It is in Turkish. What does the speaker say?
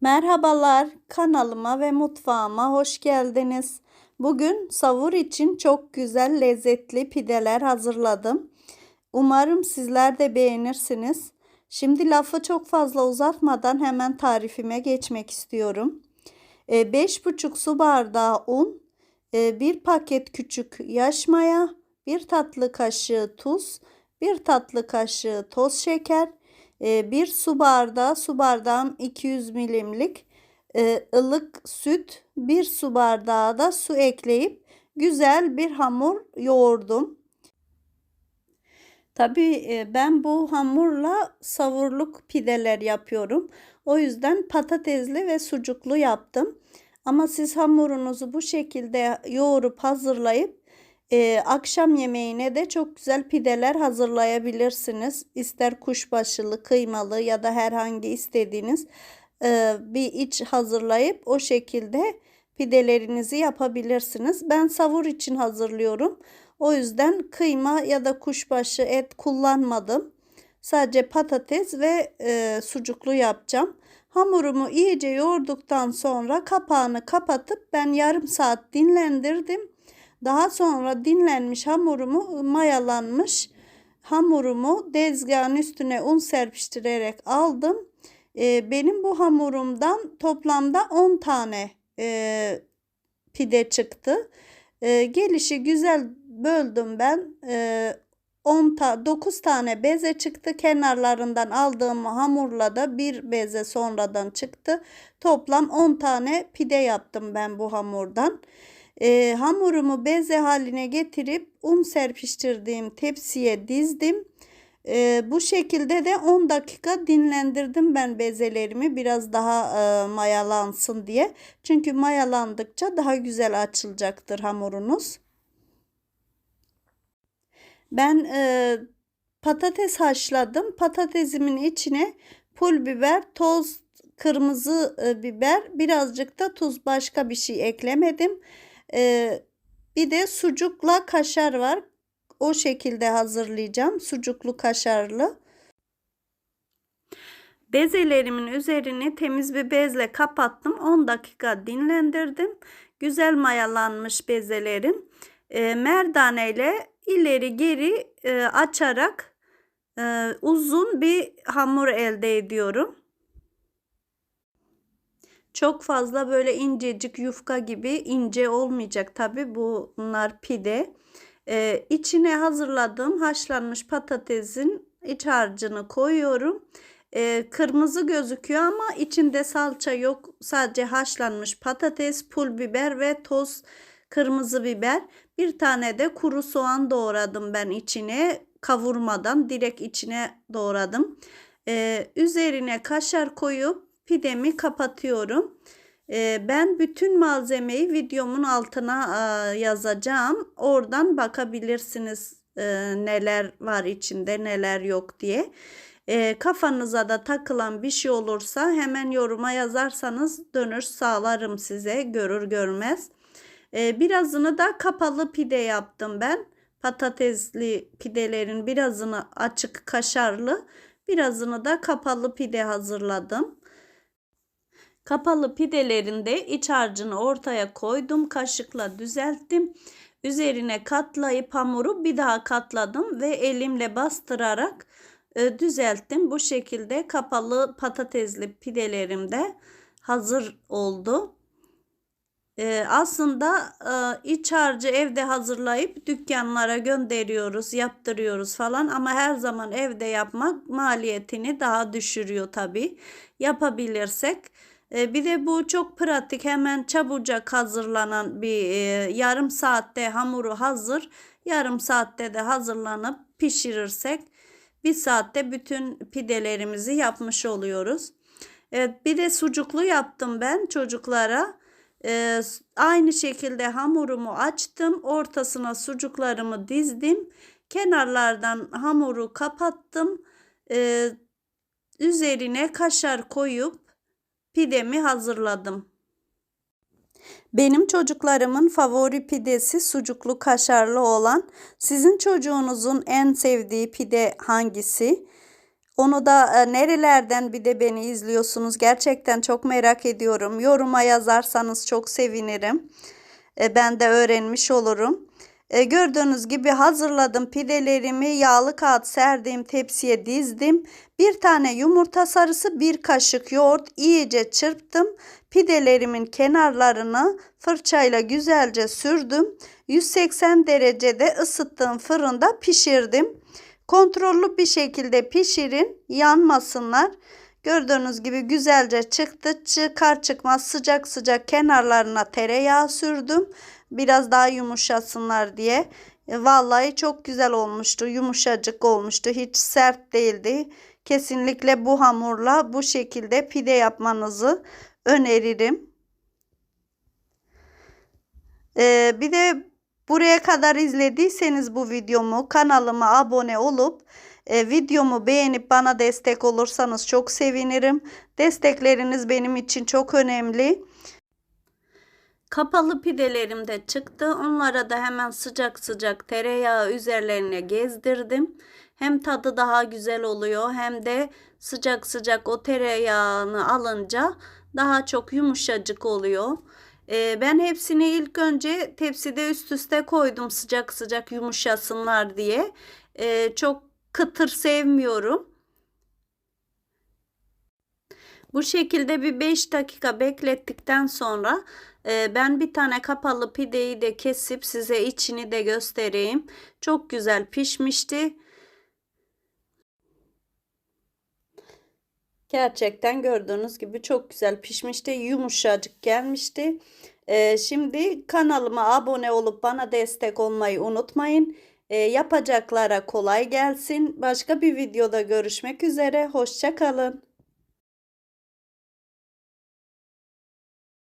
Merhabalar, kanalıma ve mutfağıma hoş geldiniz. Bugün savur için çok güzel lezzetli pideler hazırladım. Umarım sizler de beğenirsiniz. Şimdi lafı çok fazla uzatmadan hemen tarifime geçmek istiyorum. 5,5 e, su bardağı un, 1 e, paket küçük yaş maya, 1 tatlı kaşığı tuz, 1 tatlı kaşığı toz şeker, e, bir su bardağı su bardağım 200 milimlik e, ılık süt bir su bardağı da su ekleyip güzel bir hamur yoğurdum. Tabii e, ben bu hamurla savurluk pideler yapıyorum. O yüzden patatesli ve sucuklu yaptım. Ama siz hamurunuzu bu şekilde yoğurup hazırlayıp ee, akşam yemeğine de çok güzel pideler hazırlayabilirsiniz. İster kuşbaşılı, kıymalı ya da herhangi istediğiniz e, bir iç hazırlayıp o şekilde pidelerinizi yapabilirsiniz. Ben savur için hazırlıyorum. O yüzden kıyma ya da kuşbaşı et kullanmadım. Sadece patates ve e, sucuklu yapacağım. Hamurumu iyice yoğurduktan sonra kapağını kapatıp ben yarım saat dinlendirdim. Daha sonra dinlenmiş hamurumu mayalanmış hamurumu dezgahın üstüne un serpiştirerek aldım. E, benim bu hamurumdan toplamda 10 tane e, pide çıktı. E, gelişi güzel böldüm ben. E, 10 ta 9 tane beze çıktı. Kenarlarından aldığım hamurla da bir beze sonradan çıktı. Toplam 10 tane pide yaptım ben bu hamurdan. E, hamurumu beze haline getirip un serpiştirdiğim tepsiye dizdim. E, bu şekilde de 10 dakika dinlendirdim ben bezelerimi biraz daha e, mayalansın diye. Çünkü mayalandıkça daha güzel açılacaktır hamurunuz. Ben e, patates haşladım. Patatesimin içine pul biber, toz kırmızı e, biber, birazcık da tuz başka bir şey eklemedim. Ee, bir de sucukla kaşar var. O şekilde hazırlayacağım. Sucuklu kaşarlı. Bezelerimin üzerini temiz bir bezle kapattım. 10 dakika dinlendirdim. Güzel mayalanmış bezelerim. E, merdane ile ileri geri e, açarak e, uzun bir hamur elde ediyorum. Çok fazla böyle incecik yufka gibi ince olmayacak tabi bunlar pide. Ee, içine hazırladığım haşlanmış patatesin iç harcını koyuyorum. Ee, kırmızı gözüküyor ama içinde salça yok. Sadece haşlanmış patates, pul biber ve toz kırmızı biber. Bir tane de kuru soğan doğradım ben içine kavurmadan direkt içine doğradım. Ee, üzerine kaşar koyup pidemi kapatıyorum. Ee, ben bütün malzemeyi videomun altına yazacağım. Oradan bakabilirsiniz e, neler var içinde neler yok diye. E, kafanıza da takılan bir şey olursa hemen yoruma yazarsanız dönür sağlarım size görür görmez. birazını da kapalı pide yaptım ben. Patatesli pidelerin birazını açık kaşarlı birazını da kapalı pide hazırladım. Kapalı pidelerinde iç harcını ortaya koydum. Kaşıkla düzelttim. Üzerine katlayıp hamuru bir daha katladım ve elimle bastırarak e, düzelttim. Bu şekilde kapalı patatesli pidelerim de hazır oldu. Ee, aslında e, iç harcı evde hazırlayıp dükkanlara gönderiyoruz, yaptırıyoruz falan ama her zaman evde yapmak maliyetini daha düşürüyor tabii. Yapabilirsek e, bir de bu çok pratik hemen çabucak hazırlanan bir e, yarım saatte hamuru hazır. Yarım saatte de hazırlanıp pişirirsek bir saatte bütün pidelerimizi yapmış oluyoruz. Evet bir de sucuklu yaptım ben çocuklara. Ee, aynı şekilde hamurumu açtım. Ortasına sucuklarımı dizdim. Kenarlardan hamuru kapattım. Ee, üzerine kaşar koyup pidemi hazırladım. Benim çocuklarımın favori pidesi sucuklu kaşarlı olan. Sizin çocuğunuzun en sevdiği pide hangisi? Onu da e, nerelerden bir de beni izliyorsunuz gerçekten çok merak ediyorum. Yoruma yazarsanız çok sevinirim. E, ben de öğrenmiş olurum. E, gördüğünüz gibi hazırladım pidelerimi yağlı kağıt serdiğim tepsiye dizdim. Bir tane yumurta sarısı bir kaşık yoğurt iyice çırptım. Pidelerimin kenarlarını fırçayla güzelce sürdüm. 180 derecede ısıttığım fırında pişirdim. Kontrollü bir şekilde pişirin yanmasınlar. Gördüğünüz gibi güzelce çıktı. Çıkar çıkmaz sıcak sıcak kenarlarına tereyağı sürdüm. Biraz daha yumuşasınlar diye. E, Vallahi çok güzel olmuştu. Yumuşacık olmuştu. Hiç sert değildi. Kesinlikle bu hamurla bu şekilde pide yapmanızı öneririm. Ee, bir de buraya kadar izlediyseniz bu videomu kanalıma abone olup e, videomu beğenip bana destek olursanız çok sevinirim. Destekleriniz benim için çok önemli. Kapalı pidelerim de çıktı. Onlara da hemen sıcak sıcak tereyağı üzerlerine gezdirdim. Hem tadı daha güzel oluyor hem de sıcak sıcak o tereyağını alınca daha çok yumuşacık oluyor. Ee, ben hepsini ilk önce tepside üst üste koydum sıcak sıcak yumuşasınlar diye. Ee, çok kıtır sevmiyorum. Bu şekilde bir 5 dakika beklettikten sonra e, ben bir tane kapalı pideyi de kesip size içini de göstereyim. Çok güzel pişmişti. Gerçekten gördüğünüz gibi çok güzel pişmişti. Yumuşacık gelmişti. Ee, şimdi kanalıma abone olup bana destek olmayı unutmayın. Ee, yapacaklara kolay gelsin. Başka bir videoda görüşmek üzere. Hoşça kalın.